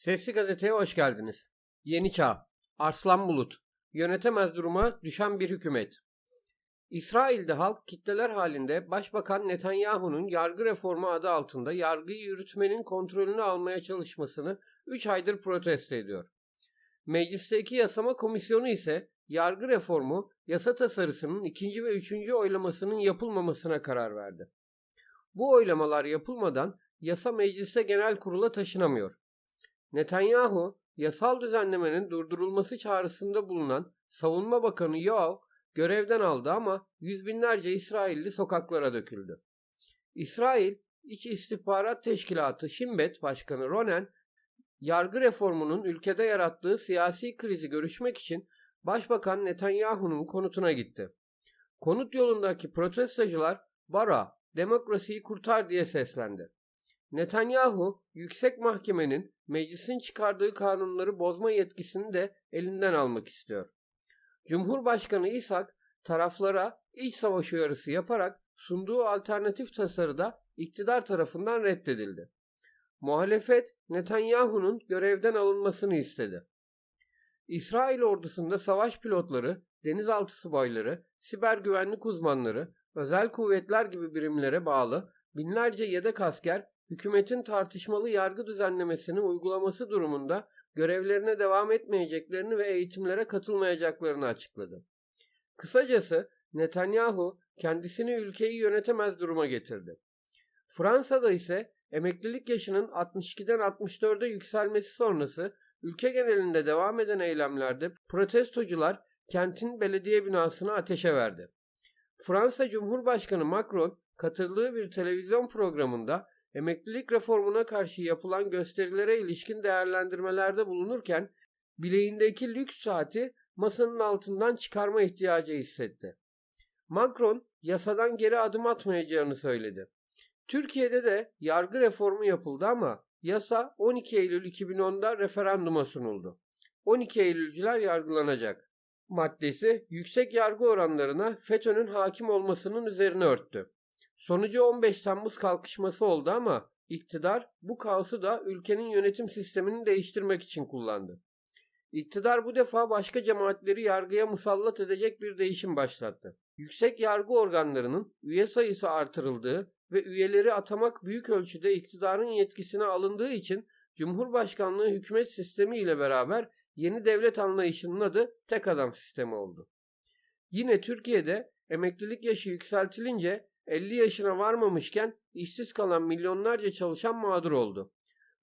Sesli Gazete'ye hoş geldiniz. Yeni Çağ, Arslan Bulut, yönetemez duruma düşen bir hükümet. İsrail'de halk kitleler halinde Başbakan Netanyahu'nun yargı reformu adı altında yargıyı yürütmenin kontrolünü almaya çalışmasını 3 aydır protesto ediyor. Meclisteki yasama komisyonu ise yargı reformu yasa tasarısının ikinci ve üçüncü oylamasının yapılmamasına karar verdi. Bu oylamalar yapılmadan yasa mecliste genel kurula taşınamıyor. Netanyahu yasal düzenlemenin durdurulması çağrısında bulunan Savunma Bakanı Yoav görevden aldı ama yüz binlerce İsrailli sokaklara döküldü. İsrail İç İstihbarat Teşkilatı Şimbet Başkanı Ronen, yargı reformunun ülkede yarattığı siyasi krizi görüşmek için Başbakan Netanyahu'nun konutuna gitti. Konut yolundaki protestocular Bara, demokrasiyi kurtar diye seslendi. Netanyahu, yüksek mahkemenin meclisin çıkardığı kanunları bozma yetkisini de elinden almak istiyor. Cumhurbaşkanı İshak taraflara iç savaş uyarısı yaparak sunduğu alternatif tasarıda iktidar tarafından reddedildi. Muhalefet Netanyahu'nun görevden alınmasını istedi. İsrail ordusunda savaş pilotları, denizaltı subayları, siber güvenlik uzmanları, özel kuvvetler gibi birimlere bağlı binlerce yedek asker hükümetin tartışmalı yargı düzenlemesini uygulaması durumunda görevlerine devam etmeyeceklerini ve eğitimlere katılmayacaklarını açıkladı. Kısacası Netanyahu kendisini ülkeyi yönetemez duruma getirdi. Fransa'da ise emeklilik yaşının 62'den 64'e yükselmesi sonrası ülke genelinde devam eden eylemlerde protestocular kentin belediye binasını ateşe verdi. Fransa Cumhurbaşkanı Macron katıldığı bir televizyon programında emeklilik reformuna karşı yapılan gösterilere ilişkin değerlendirmelerde bulunurken bileğindeki lüks saati masanın altından çıkarma ihtiyacı hissetti. Macron yasadan geri adım atmayacağını söyledi. Türkiye'de de yargı reformu yapıldı ama yasa 12 Eylül 2010'da referanduma sunuldu. 12 Eylülcüler yargılanacak. Maddesi yüksek yargı oranlarına FETÖ'nün hakim olmasının üzerine örttü. Sonucu 15 Temmuz kalkışması oldu ama iktidar bu kaosu da ülkenin yönetim sistemini değiştirmek için kullandı. İktidar bu defa başka cemaatleri yargıya musallat edecek bir değişim başlattı. Yüksek yargı organlarının üye sayısı artırıldığı ve üyeleri atamak büyük ölçüde iktidarın yetkisine alındığı için Cumhurbaşkanlığı hükümet sistemi ile beraber yeni devlet anlayışının adı tek adam sistemi oldu. Yine Türkiye'de emeklilik yaşı yükseltilince 50 yaşına varmamışken işsiz kalan milyonlarca çalışan mağdur oldu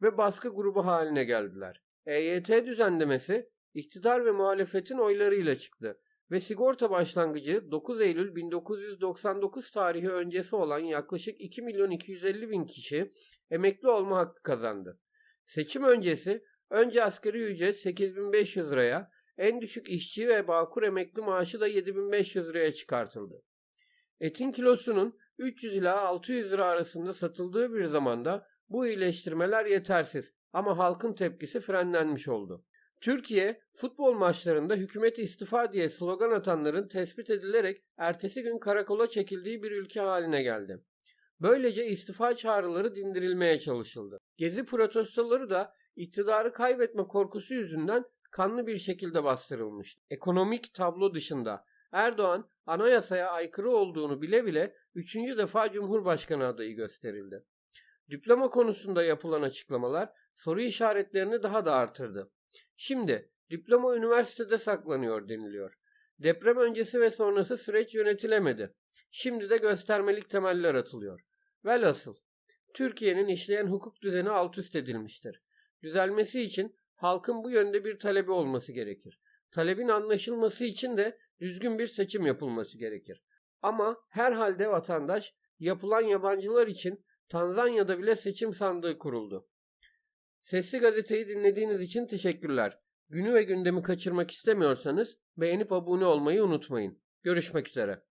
ve baskı grubu haline geldiler. EYT düzenlemesi iktidar ve muhalefetin oylarıyla çıktı ve sigorta başlangıcı 9 Eylül 1999 tarihi öncesi olan yaklaşık 2 milyon 250 bin kişi emekli olma hakkı kazandı. Seçim öncesi önce asgari ücret 8500 liraya, en düşük işçi ve bağkur emekli maaşı da 7500 liraya çıkartıldı. Etin kilosunun 300 ila 600 lira arasında satıldığı bir zamanda bu iyileştirmeler yetersiz ama halkın tepkisi frenlenmiş oldu. Türkiye futbol maçlarında hükümet istifa diye slogan atanların tespit edilerek ertesi gün karakola çekildiği bir ülke haline geldi. Böylece istifa çağrıları dindirilmeye çalışıldı. Gezi protestoları da iktidarı kaybetme korkusu yüzünden kanlı bir şekilde bastırılmıştı. Ekonomik tablo dışında Erdoğan anayasaya aykırı olduğunu bile bile üçüncü defa Cumhurbaşkanı adayı gösterildi. Diploma konusunda yapılan açıklamalar soru işaretlerini daha da artırdı. Şimdi diploma üniversitede saklanıyor deniliyor. Deprem öncesi ve sonrası süreç yönetilemedi. Şimdi de göstermelik temeller atılıyor. Velhasıl Türkiye'nin işleyen hukuk düzeni alt üst edilmiştir. Düzelmesi için halkın bu yönde bir talebi olması gerekir. Talebin anlaşılması için de düzgün bir seçim yapılması gerekir. Ama herhalde vatandaş yapılan yabancılar için Tanzanya'da bile seçim sandığı kuruldu. Sesli gazeteyi dinlediğiniz için teşekkürler. Günü ve gündemi kaçırmak istemiyorsanız beğenip abone olmayı unutmayın. Görüşmek üzere.